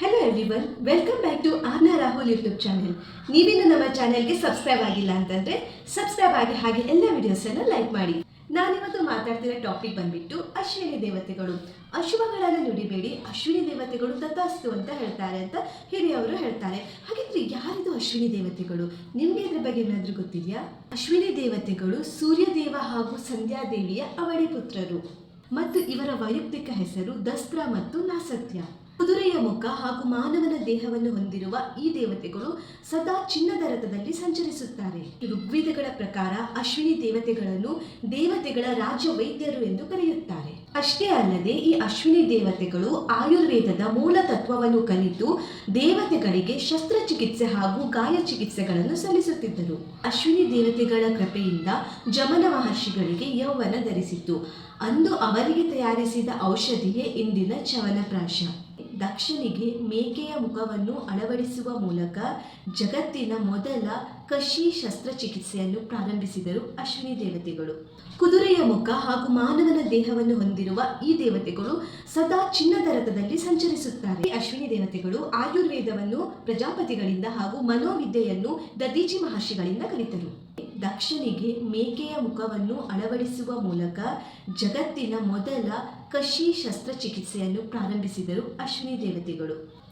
Hello everyone welcome back to ಆರ್ನ Rahul YouTube channel ನೀವಿನ್ನು ನಮ್ಮ ಚಾನೆಲ್ಗೆ ಸಬ್ಸ್ಕ್ರೈಬ್ ಆಗಿಲ್ಲ ಅಂತಂದ್ರೆ ಸಬ್ಸ್ಕ್ರೈಬ್ ಆಗಿ ಹಾಗೆ ಎಲ್ಲ ವಿಡಿಯೋಸನ್ನು ಲೈಕ್ ಮಾಡಿ. ನಾನಿವತ್ತು ಮಾತಾಡ್ತಿರೋ ಟಾಪಿಕ್ ಬಂದ್ಬಿಟ್ಟು ಅಶ್ವಿನಿ ದೇವತೆಗಳು. ಅಶುಭಗಳನ್ನು ನುಡಿಬೇಡಿ, ಅಶ್ವಿನಿ ದೇವತೆಗಳು ತಥಾಸ್ತು ಅಂತ ಹೇಳ್ತಾರೆ ಅಂತ ಹಿರಿಯವರು ಹೇಳ್ತಾರೆ. ಹಾಗಿದ್ರೆ ಯಾರಿದು ಅಶ್ವಿನಿ ದೇವತೆಗಳು? ನಿಮಗೆ ಇದ್ರ ಬಗ್ಗೆ ಏನಾದರೂ ಗೊತ್ತಿದೆಯಾ? ಅಶ್ವಿನಿ ದೇವತೆಗಳು ಸೂರ್ಯದೇವ ಹಾಗೂ ಸಂಧ್ಯಾದೇವಿಯ ಅವಳಿ ಪುತ್ರರು. ಮತ್ತು ಇವರ ವೈಯಕ್ತಿಕ ಹೆಸರು ದಸ್ತ್ರ ಮತ್ತು ನಾಸತ್ಯ ಕುದುರೆಯ ಮುಖ ಹಾಗೂ ಮಾನವನ ದೇಹವನ್ನು ಹೊಂದಿರುವ ಈ ದೇವತೆಗಳು ಸದಾ ಚಿನ್ನದ ರಥದಲ್ಲಿ ಸಂಚರಿಸುತ್ತಾರೆ. ಋಗ್ವೇದಗಳ ಪ್ರಕಾರ ಅಶ್ವಿನಿ ದೇವತೆಗಳನ್ನು ದೇವತೆಗಳ ರಾಜ್ಯ ವೈದ್ಯರು ಎಂದು ಕರೆಯುತ್ತಾರೆ. ಅಷ್ಟೇ ಅಲ್ಲದೆ ಈ ಅಶ್ವಿನಿ ದೇವತೆಗಳು ಆಯುರ್ವೇದದ ಮೂಲ ತತ್ವವನ್ನು ಕಲಿತು ದೇವತೆಗಳಿಗೆ ಶಸ್ತ್ರಚಿಕಿತ್ಸೆ ಹಾಗೂ ಗಾಯ ಚಿಕಿತ್ಸೆಗಳನ್ನು ಸಲ್ಲಿಸುತ್ತಿದ್ದರು. ಅಶ್ವಿನಿ ದೇವತೆಗಳ ಕೃಪೆಯಿಂದ ಜಮನ ಮಹರ್ಷಿಗಳಿಗೆ ಯೌವನ ಧರಿಸಿತು. ಅಂದು ಅವರಿಗೆ ತಯಾರಿಸಿದ ಔಷಧಿಯೇ ಇಂದಿನ ಚವನಪ್ರಾಶ ದಕ್ಷನಿಗೆ ಮೇಕೆಯ ಮುಖವನ್ನು ಅಳವಡಿಸುವ ಮೂಲಕ ಜಗತ್ತಿನ ಮೊದಲ ಕಶಿ ಶಸ್ತ್ರಚಿಕಿತ್ಸೆಯನ್ನು ಪ್ರಾರಂಭಿಸಿದರು ಅಶ್ವಿನಿ ದೇವತೆಗಳು. ಕುದುರೆಯ ಮುಖ ಹಾಗೂ ಮಾನವನ ದೇಹವನ್ನು ಹೊಂದಿರುವ ಈ ದೇವತೆಗಳು ಸದಾ ಚಿನ್ನದ ರಥದಲ್ಲಿ ಸಂಚರಿಸುತ್ತಾರೆ. ಅಶ್ವಿನಿ ದೇವತೆಗಳು ಆಯುರ್ವೇದವನ್ನು ಪ್ರಜಾಪತಿಗಳಿಂದ ಹಾಗೂ ಮನೋವಿದ್ಯೆಯನ್ನು ದದೀಜಿ ಮಹರ್ಷಿಗಳಿಂದ ಕಲಿತರು. ದಕ್ಷನಿಗೆ ಮೇಕೆಯ ಮುಖವನ್ನು ಅಳವಡಿಸುವ ಮೂಲಕ ಜಗತ್ತಿನ ಮೊದಲ ಕಶಿ ಶಸ್ತ್ರಚಿಕಿತ್ಸೆಯನ್ನು ಪ್ರಾರಂಭಿಸಿದರು ಅಶ್ವಿನಿ ದೇವತೆಗಳು.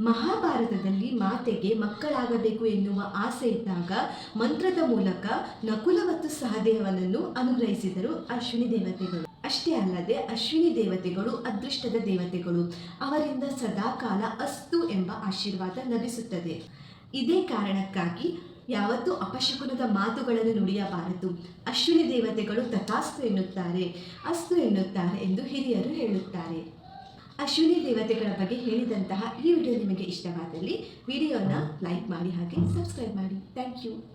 ಮಹಾಭಾರತದಲ್ಲಿ ಮಾತೆಗೆ ಮಕ್ಕಳಾಗಬೇಕು ಎನ್ನುವ ಆಸೆ ಇದ್ದಾಗ ಮಂತ್ರದ ಮೂಲಕ ನಕುಲ ಮತ್ತು ಸಹದೇವನನ್ನು ಅನುಗ್ರಹಿಸಿದರು ಅಶ್ವಿನಿ ದೇವತೆಗಳು. ಅಷ್ಟೇ ಅಲ್ಲದೆ ಅಶ್ವಿನಿ ದೇವತೆಗಳು ಅದೃಷ್ಟದ ದೇವತೆಗಳು. ಅವರಿಂದ ಸದಾಕಾಲ ಅಸ್ತು ಎಂಬ ಆಶೀರ್ವಾದ ಲಭಿಸುತ್ತದೆ. ಇದೇ ಕಾರಣಕ್ಕಾಗಿ ಯಾವತ್ತೂ ಅಪಶಕುನದ ಮಾತುಗಳನ್ನು ನುಡಿಯಬಾರದು. ಅಶ್ವಿನಿ ದೇವತೆಗಳು ತಥಾಸ್ತು ಎನ್ನುತ್ತಾರೆ, ಅಸ್ತು ಎನ್ನುತ್ತಾರೆ ಎಂದು ಹಿರಿಯರು ಹೇಳುತ್ತಾರೆ. ಅಶ್ವಿನಿ ದೇವತೆಗಳ ಬಗ್ಗೆ ಹೇಳಿದಂತಹ ಈ ವಿಡಿಯೋ ನಿಮಗೆ ಇಷ್ಟವಾದಲ್ಲಿ ವಿಡಿಯೋನ ಲೈಕ್ ಮಾಡಿ ಹಾಗೆ ಸಬ್ಸ್ಕ್ರೈಬ್ ಮಾಡಿ. Thank you.